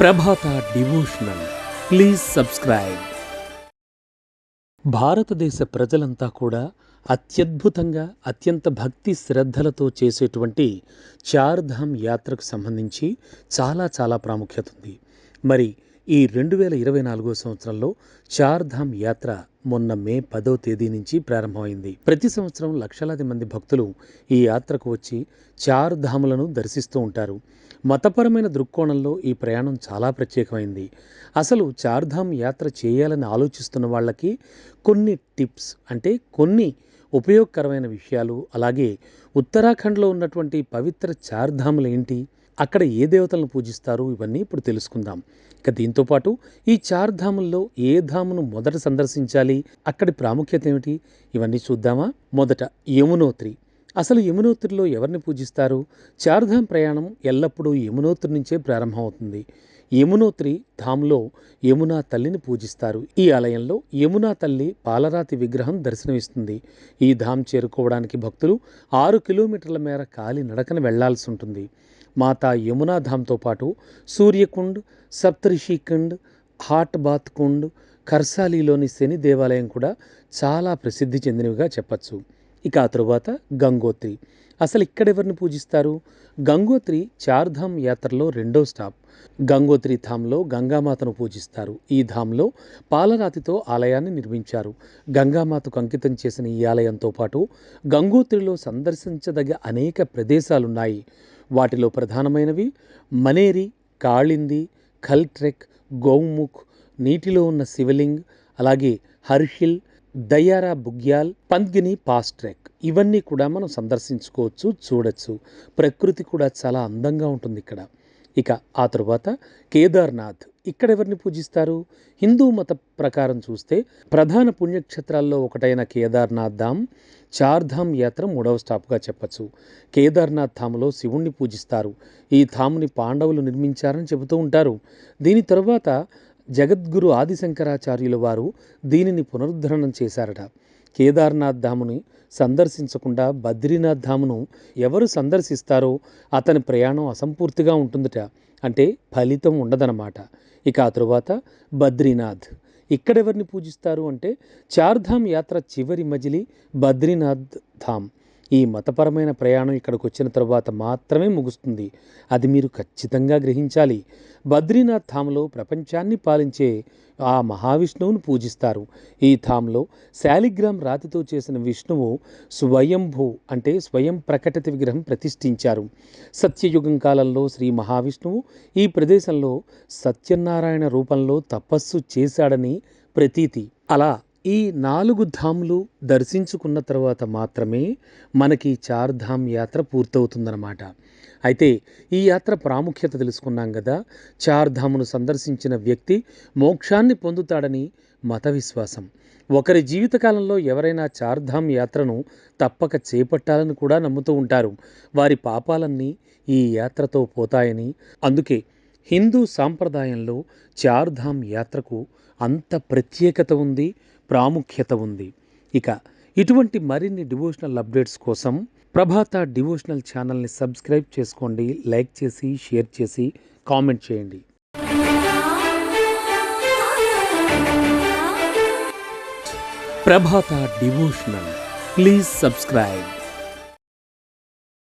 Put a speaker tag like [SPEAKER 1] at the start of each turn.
[SPEAKER 1] Prabhata devotional. Please subscribe. భారతదేశ ప్రజలంతా కూడా అత్యద్భుతంగా అత్యంత భక్తి శ్రద్ధలతో చేసేటువంటి చార్ధామ్ యాత్రకు సంబంధించి చాలా చాలా ప్రాముఖ్యత ఉంది. మరి ఈ రెండు వేల ఇరవై నాలుగో సంవత్సరంలో చార్ధామ్ యాత్ర మొన్న మే పదో తేదీ నుంచి ప్రారంభమైంది. ప్రతి సంవత్సరం లక్షలాది మంది భక్తులు ఈ యాత్రకు వచ్చి చార్ధాములను దర్శిస్తూ ఉంటారు. మతపరమైన దృక్కోణంలో ఈ ప్రయాణం చాలా ప్రత్యేకమైంది. అసలు చార్ధామ్ యాత్ర చేయాలని ఆలోచిస్తున్న వాళ్ళకి కొన్ని టిప్స్ అంటే కొన్ని ఉపయోగకరమైన విషయాలు అలాగే ఉత్తరాఖండ్లో ఉన్నటువంటి పవిత్ర చార్ధాములు ఏంటి అక్కడ ఏ దేవతలను పూజిస్తారు ఇవన్నీ ఇప్పుడు తెలుసుకుందాం. ఇక దీంతోపాటు ఈ చార్ధాముల్లో ఏ ధామును మొదట సందర్శించాలి అక్కడి ప్రాముఖ్యత ఏమిటి ఇవన్నీ చూద్దామా? మొదట యమునోత్రి. అసలు యమునోత్రిలో ఎవరిని పూజిస్తారు? చార్ధామ్ ప్రయాణం ఎల్లప్పుడూ యమునోత్రి నుంచే ప్రారంభమవుతుంది. యమునోత్రి ధామ్లో యమునా తల్లిని పూజిస్తారు. ఈ ఆలయంలో యమునా తల్లి పాలరాతి విగ్రహం దర్శనమిస్తుంది. ఈ ధామ్ చేరుకోవడానికి భక్తులు ఆరు కిలోమీటర్ల మేర కాలి నడకన వెళ్ళాల్సి ఉంటుంది. మాతా యమునా ధామ్తో పాటు సూర్యకుండ్ సప్తరిషికుండ్ హాట్ బాత్ కుండ్ కర్సాలీలోని శని దేవాలయం కూడా చాలా ప్రసిద్ధి చెందినవిగా చెప్పచ్చు. ఇక ఆ తరువాత గంగోత్రి. అసలు ఇక్కడ ఎవరిని పూజిస్తారు? గంగోత్రి చార్ధామ్ యాత్రలో రెండో స్టాప్. గంగోత్రి ధామ్లో గంగామాతను పూజిస్తారు. ఈ ధామ్లో పాలరాతితో ఆలయాన్ని నిర్మించారు. గంగామాతకు అంకితం చేసిన ఈ ఆలయంతో పాటు గంగోత్రిలో సందర్శించదగ్గ అనేక ప్రదేశాలున్నాయి. వాటిలో ప్రధానమైనవి మనేరి కాళింది ఖల్ట్రెక్ గౌముఖ్ నీటిలో ఉన్న శివలింగ్ అలాగే హర్షిల్ దయారా బుగ్యాల్ పంద్గిని పాస్ ట్రెక్ ఇవన్నీ కూడా మనం సందర్శించుకోవచ్చు చూడొచ్చు. ప్రకృతి కూడా చాలా అందంగా ఉంటుంది ఇక్కడ. ఇక ఆ తరువాత కేదార్నాథ్. ఇక్కడ ఎవరిని పూజిస్తారు? హిందూ మత ప్రకారం చూస్తే ప్రధాన పుణ్యక్షేత్రాల్లో ఒకటైన కేదార్నాథ్ ధామ్ చార్ధామ్ యాత్ర మూడవ స్టాప్గా చెప్పచ్చు. కేదార్నాథ్ ధామ్లో శివుణ్ణి పూజిస్తారు. ఈ ధామ్ని పాండవులు నిర్మించారని చెబుతూ ఉంటారు. దీని తరువాత జగద్గురు ఆదిశంకరాచార్యుల వారు దీనిని పునరుద్ధరణం చేశారట. కేదార్నాథ్ ధాముని సందర్శించకుండా బద్రీనాథ్ ధామును ఎవరు సందర్శిస్తారో అతని ప్రయాణం అసంపూర్తిగా ఉంటుందట. అంటే ఫలితం ఉండదన్నమాట. ఇక ఆ తరువాత బద్రీనాథ్. ఇక్కడెవరిని పూజిస్తారు అంటే చార్ధామ్ యాత్ర చివరి మజిలి బద్రీనాథ్ ధామ్. ఈ మతపరమైన ప్రయాణం ఇక్కడికి వచ్చిన తర్వాత మాత్రమే ముగుస్తుంది. అది మీరు ఖచ్చితంగా గ్రహించాలి. బద్రీనాథ్ ధామ్లో ప్రపంచాన్ని పాలించే ఆ మహావిష్ణువును పూజిస్తారు. ఈ ధామ్లో శాలిగ్రామ్ రాతితో చేసిన విష్ణువు స్వయంభూ అంటే స్వయం ప్రకటిత విగ్రహం ప్రతిష్ఠించారు. సత్యయుగం కాలంలో శ్రీ మహావిష్ణువు ఈ ప్రదేశంలో సత్యనారాయణ రూపంలో తపస్సు చేశాడని ప్రతీతి. అలా ఈ నాలుగు ధాములు దర్శించుకున్న తర్వాత మాత్రమే మనకి చార్ధామ్ యాత్ర పూర్తవుతుందన్నమాట. అయితే ఈ యాత్ర ప్రాముఖ్యత తెలుసుకున్నాం కదా చార్ధామును సందర్శించిన వ్యక్తి మోక్షాన్ని పొందుతాడని మత విశ్వాసం. ఒకరి జీవితకాలంలో ఎవరైనా చార్ధామ్ యాత్రను తప్పక చేపట్టాలని కూడా నమ్ముతూ ఉంటారు. వారి పాపాలన్నీ ఈ యాత్రతో పోతాయని. అందుకే హిందూ సాంప్రదాయంలో చార్ధామ్ యాత్రకు అంత ప్రత్యేకత ఉంది ప్రాముఖ్యత ఉంది. ఇక ఇటువంటి మరిన్ని డివోషనల్ అప్డేట్స్ కోసం ప్రభాత డివోషనల్ ఛానల్ని సబ్స్క్రైబ్ చేసుకోండి లైక్ చేసి షేర్ చేసి కామెంట్ చేయండి. ప్రభాత డివోషనల్ ప్లీజ్ సబ్స్క్రైబ్.